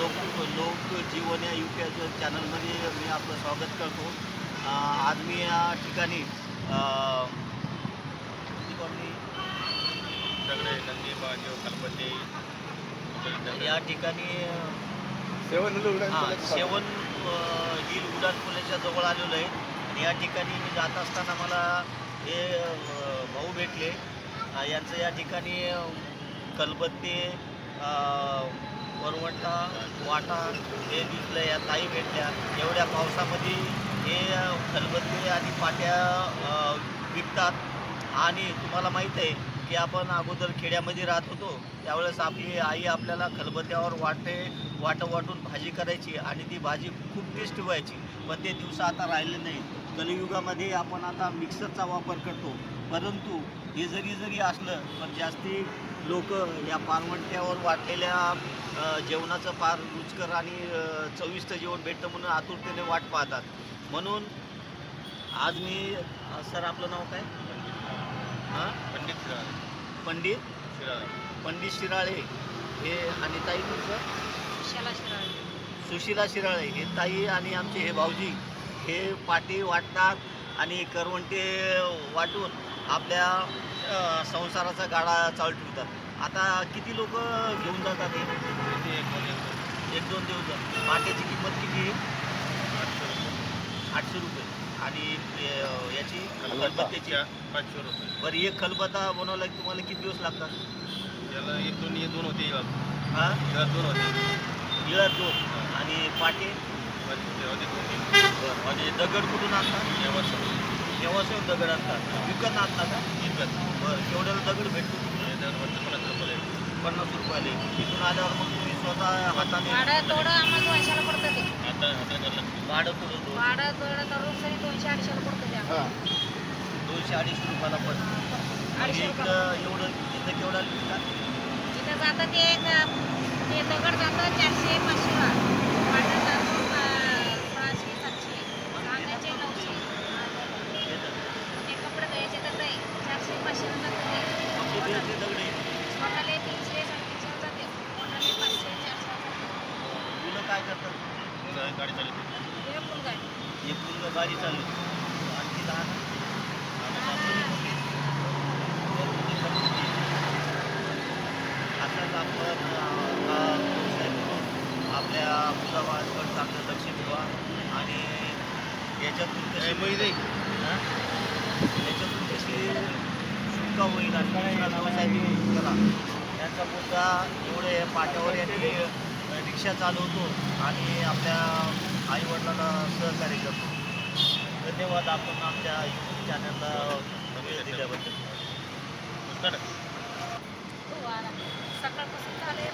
लोक जीवन या युट्यूब चॅनलमध्ये मी आपलं स्वागत करतो. आज मी या ठिकाणी? सगळे नंदी कल्पते या ठिकाणी सेवन हां अ, हिल उडान पुलाच्या जवळ आलेलो आहे. आणि या ठिकाणी मी जात असताना मला हे भाऊ भेटले. यांचं या ठिकाणी कलबत्ते अ, वरवंटा वाटा हे दिसलं या ताई भेटल्या. एवढ्या पावसामध्ये हे खलबत्ते आणि पाट्या विकतात. आणि तुम्हाला माहीत आहे की आपण अगोदर खेड्यामध्ये राहत होतो त्यावेळेस आपली आई आपल्याला खलबत्त्यावर वाटे वाटं वाटून भाजी करायची आणि ती भाजी खूप टेस्ट व्हायची. पण ते दिवस आता राहिले नाही कलियुगामध्ये आपण आता मिक्सरचा वापर करतो. परंतु हे जरी जरी असलं पण जास्ती लोक या पारवंट्यावर वाटलेल्या जेवणाचं फार रुचकर आणि चविष्ट जेवण भेटतं म्हणून आतुरतेने वाट पाहतात. म्हणून आज मी सर आपलं नाव काय? हां? पंडित शिराळे. पंडित? शिराळे. पंडित शिराळे. हे आणि ताई तुमचं शाला शिराळे. सुशिला शिराळे. हे ताई आणि आमचे हे भाऊजी हे पाटी वाटतात आणि करवंटे वाटून आपल्या संसाराचा गाडा चालू ठेवतात. आता किती लोक घेऊन जातात हे? एक दोन दिवस पाट्याची किंमत किती आहे? आठशे रुपये. आठशे रुपये. आणि याची खलबत्ता. खलबत्त्याची पाचशे रुपये. बरं एक खलबत्ता बनवला की तुम्हाला किती दिवस लागतात? याला एक दोन एक दोन होते हां? याला दोन होते. इळत दोन. आणि पाटे? आणि दगड कुठून आणतात? व्यवसाय दगड आणतात विकत आणतात का? विकत. बरं केवढ्याला दगड भेटतो? पन्नास रुपये पन्नास रुपयाले तिथून आल्यावर मग तुम्ही स्वतः हाताने भाडं थोडं आम्हाला दोनशेला पडतं ते. आता भाडं थोडं दोन भाडं थोडं तर रोज तरी दोनशे अडीचशेला पडतं ते आम्हाला. दोनशे अडीचशे रुपयाला पण अडीचशे इकडं एवढं इथं केवढा विकतात? तिथं जातं ते एक ते दगड जातं चारशे पाचशेला भाडं जातं अं, सहाशे सातशे कांद्याचे नऊशे ते कपडे धुवायचे तर ते चारशे पाचशेला जातं ते आमचे बियाचे दगड आहे स्वतःला तीनशे साडेतीनशेला जाते कोणाला पाचशे चारशे मुलं काय करतात मुलं गाडी. चालवते. ते फुल गाडी. एक मुलगा गाडी. चालवतो आणखी लहान. असंच आपण अं, हा व्यवसाय करून आपल्या मुलाबाळांकडे चांगलं लक्ष ठेवा. आणि याच्यातून कशी माहिती हा? याच्यातून कशी सुटका होईल आणि दुसरा व्यवसाय बी करा. त्यांचा मुद्दा एवढे पाट्यावर यांनी रिक्षा चालवतो आणि आपल्या आईवडिलांना सहकार्य करतो. धन्यवाद आपण आमच्या यूट्यूब चॅनलला वेळ दिल्याबद्दल. वारा. सकाळपासून झाले